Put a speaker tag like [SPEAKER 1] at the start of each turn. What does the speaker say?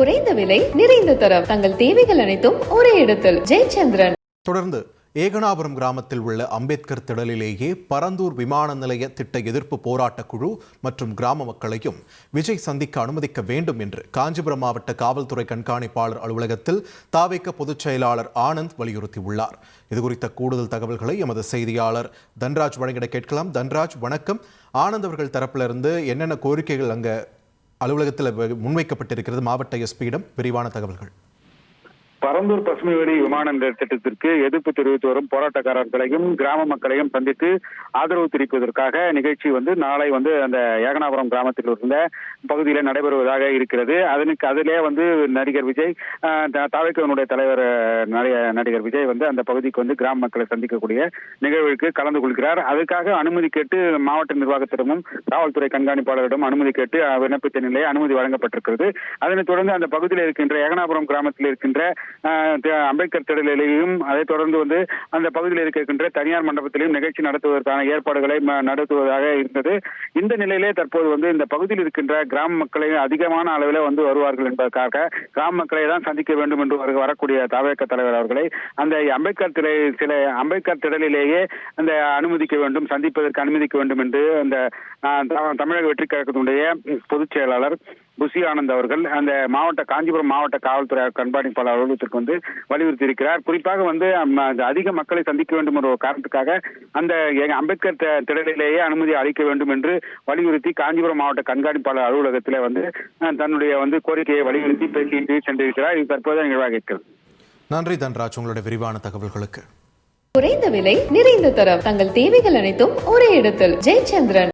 [SPEAKER 1] குறைந்த விலை நிறைந்த தரம். தங்கள் தேவைகள் அனைத்தும் ஒரே இடத்தில். ஜெயச்சந்திரன்.
[SPEAKER 2] தொடர்ந்து ஏகனாபுரம் கிராமத்தில் உள்ள அம்பேத்கர் திடலிலேயே பரந்தூர் விமான நிலைய திட்ட எதிர்ப்பு போராட்டக் குழு மற்றும் கிராம மக்களையும் விஜய் சந்திக்க அனுமதிக்க வேண்டும் என்று காஞ்சிபுரம் மாவட்ட காவல்துறை கண்காணிப்பாளர் அலுவலகத்தில் தாவேக்க பொதுச் செயலாளர் ஆனந்த் வலியுறுத்தியுள்ளார். இதுகுறித்த கூடுதல் தகவல்களை எமது செய்தியாளர் தன்ராஜ் வழங்கிட கேட்கலாம். தன்ராஜ் வணக்கம். ஆனந்த் அவர்கள் தரப்பிலிருந்து என்னென்ன கோரிக்கைகள் அங்கே அலுவலகத்தில் முன்வைக்கப்பட்டிருக்கிறது மாவட்ட எஸ்பியிடம் விரிவான தகவல்கள்.
[SPEAKER 3] பரந்தூர் பசுமைவெளி விமான நிலைய திட்டத்திற்கு எதிர்ப்பு தெரிவித்து வரும் போராட்டக்காரர்களையும் கிராம மக்களையும் சந்தித்து ஆதரவு தெரிவிப்பதற்காக நிகழ்ச்சி வந்து நாளை வந்து அந்த ஏகனாபுரம் கிராமத்தில் இருந்த பகுதியில் நடைபெறுவதாக இருக்கிறது. அதனுக்கு அதிலே வந்து நடிகர் விஜய் தாவைக்கவனுடைய தலைவர் நடிகர் விஜய் வந்து அந்த பகுதிக்கு வந்து கிராம மக்களை சந்திக்கக்கூடிய நிகழ்வுக்கு கலந்து கொள்கிறார். அதுக்காக அனுமதி கேட்டு மாவட்ட நிர்வாகத்திடமும் காவல்துறை கண்காணிப்பாளரிடம் அனுமதி கேட்டு விண்ணப்பித்த நிலையை அனுமதி வழங்கப்பட்டிருக்கிறது. அதனைத் தொடர்ந்து அந்த பகுதியில் இருக்கின்ற ஏகனாபுரம் கிராமத்தில் இருக்கின்ற அம்பேத்கர் திடலிலேயும் அதைத் தொடர்ந்து வந்து அந்த பகுதியில் இருக்கின்ற தனியார் மண்டபத்திலையும் நிகழ்ச்சி நடத்துவதற்கான ஏற்பாடுகளை ம- நடத்துவதாக இருந்தது. இந்த நிலையிலே தற்போது வந்து இந்த பகுதியில் இருக்கின்ற கிராம மக்களை அதிகமான அளவில் வந்து வருவார்கள் என்பதற்காக கிராம மக்களை தான் சந்திக்க வேண்டும் என்று வரு- வரக்கூடிய தாவேக்க தலைவர் அவர்களை அந்த அம்பேத்கர் திரை சில அம்பேத்கர் திடலிலேயே அந்த அனுமதிக்க வேண்டும் சந்திப்பதற்கு அனுமதிக்க வேண்டும் என்று அந்த த- தமிழக வெற்றி கழகத்தினுடைய பொதுச் செயலாளர் புசி ஆனந்த் அவர்கள் அந்த மாவட்ட காஞ்சிபுரம் மாவட்ட காவல்துறை கண்காணிப்பாளர் அலுவலகத்திற்கு வந்து வலியுறுத்தி இருக்கிறார் குறிப்பாக வந்து அம், அந்த அதிக மக்களை சந்திக்க வேண்டும் என்ற ஒரு காரணத்துக்காக அந்த அம்பேத்கர் திடலிலேயே அனுமதி அளிக்க வேண்டும் என்று வலியுறுத்தி காஞ்சிபுரம் மாவட்ட கண்காணிப்பாளர் அலுவலகத்தில் வந்து தன்னுடைய வந்து கோரிக்கையை வலியுறுத்தி பேசிட்டு சென்றிருக்கிறார். இது தற்போது நிகழ்வாக இருக்கிறது.
[SPEAKER 2] நன்றி தன்ராஜ். உங்களுடைய விரிவான தகவல்களுக்கு.
[SPEAKER 1] குறைந்த விலை நிறைந்த தரம். தங்கள் தேவைகள் அனைத்தும் ஒரே இடத்தில். ஜெயச்சந்திரன்.